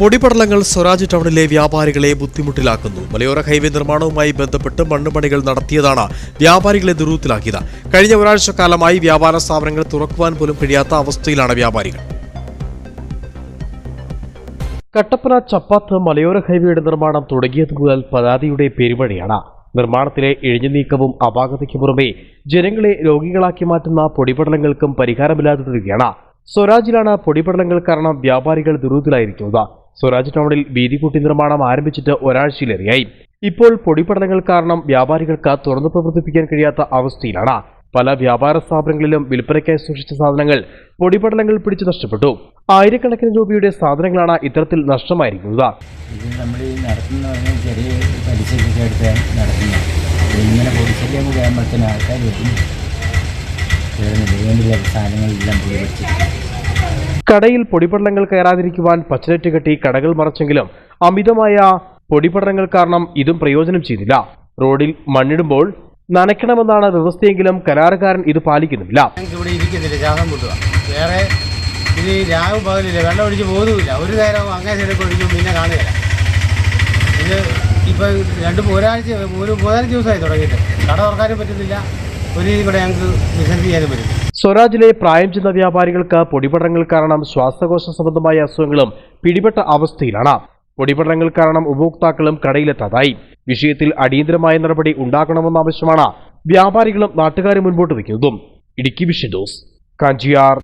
പൊടിപടലങ്ങൾ സ്വരാജ് ടൗണിലെ വ്യാപാരികളെ ബുദ്ധിമുട്ടിലാക്കുന്നു. മലയോര ഹൈവേ നിർമ്മാണവുമായി ബന്ധപ്പെട്ട് മണ്ണുപണികൾ നടത്തിയതാണ് വ്യാപാരികളെ ദുരൂഹത്തിലാക്കിയത്. കഴിഞ്ഞ ഒരാഴ്ച കാലമായി വ്യാപാര സ്ഥാപനങ്ങൾ തുറക്കുവാൻ പോലും കഴിയാത്ത അവസ്ഥയിലാണ് വ്യാപാരികൾ. കട്ടപ്പന ചപ്പാത്ത് മലയോര ഹൈവേയുടെ നിർമ്മാണം തുടങ്ങിയത് മുതൽ പരാതിയുടെ പെരുമഴയാണ് നിർമ്മാണത്തിലെ ഇഴിഞ്ഞുനീക്കവും അപാകതയ്ക്ക് പുറമെ ജനങ്ങളെ രോഗികളാക്കി മാറ്റുന്ന പൊടിപടലങ്ങൾക്കും പരിഹാരമില്ലാതെ തുടരുകയാണ്. സ്വരാജിലാണ് പൊടിപടലങ്ങൾ കാരണം വ്യാപാരികൾ ദുരിതത്തിലായിരിക്കുന്നത് സ്വരാജ് ടൗണിൽ വീതി കൂട്ടി നിർമ്മാണം ആരംഭിച്ചിട്ട് ഒരാഴ്ചയിലേറെയായി. ഇപ്പോൾ പൊടിപടലങ്ങൾ കാരണം വ്യാപാരികൾക്ക് തുറന്നു പ്രവർത്തിപ്പിക്കാൻ കഴിയാത്ത അവസ്ഥയിലാണ്. പല വ്യാപാര സ്ഥാപനങ്ങളിലും വിൽപ്പനയ്ക്കായി സൂക്ഷിച്ച സാധനങ്ങൾ പൊടിപടലങ്ങൾ പിടിച്ചു നഷ്ടപ്പെട്ടു. ആയിരക്കണക്കിന് രൂപയുടെ സാധനങ്ങളാണ് ഇത്തരത്തിൽ നഷ്ടമായിരിക്കുന്നത്. നമ്മൾ ചെറിയ ആൾക്കാർ കടയിൽ പൊടിപടലങ്ങൾ കയറാതിരിക്കുവാൻ പച്ചനെറ്റ് കെട്ടി കടകൾ മറച്ചെങ്കിലും അമിതമായ പൊടിപടലങ്ങൾ കാരണം ഇതും പ്രയോജനം ചെയ്തില്ല. റോഡിൽ മണ്ണിടുമ്പോൾ നനയ്ക്കണമെന്നാണ് വ്യവസ്ഥയെങ്കിലും കരാറുകാരൻ ഇത് പാലിക്കുന്നില്ല ഇവിടെ വേറെ ഒരു നേരം അങ്ങനെ രണ്ട് ഒരാഴ്ച ഒരു ദിവസമായി തുടങ്ങിയിട്ട്. കട തുറക്കാനും പറ്റുന്നില്ല. ഒരു കൂടെ ഞങ്ങൾക്ക് ബിസിനസ് ചെയ്യാനും പറ്റും. സ്വരാജിലെ പ്രായം ചെന്ന വ്യാപാരികൾക്ക് പൊടിപടങ്ങൾ കാരണം ശ്വാസകോശ സംബന്ധമായ അസുഖങ്ങളും പിടിപെട്ട അവസ്ഥയിലാണ്. പൊടിപടങ്ങൾ കാരണം ഉപഭോക്താക്കളും കടയിലെത്താതായി. വിഷയത്തിൽ അടിയന്തരമായ നടപടി ഉണ്ടാക്കണമെന്ന ആവശ്യമാണ് വ്യാപാരികളും നാട്ടുകാരും മുൻപോട്ട് വയ്ക്കുന്നതും. ഇടുക്കി വിഷയദോസ് കാഞ്ചിയാർ.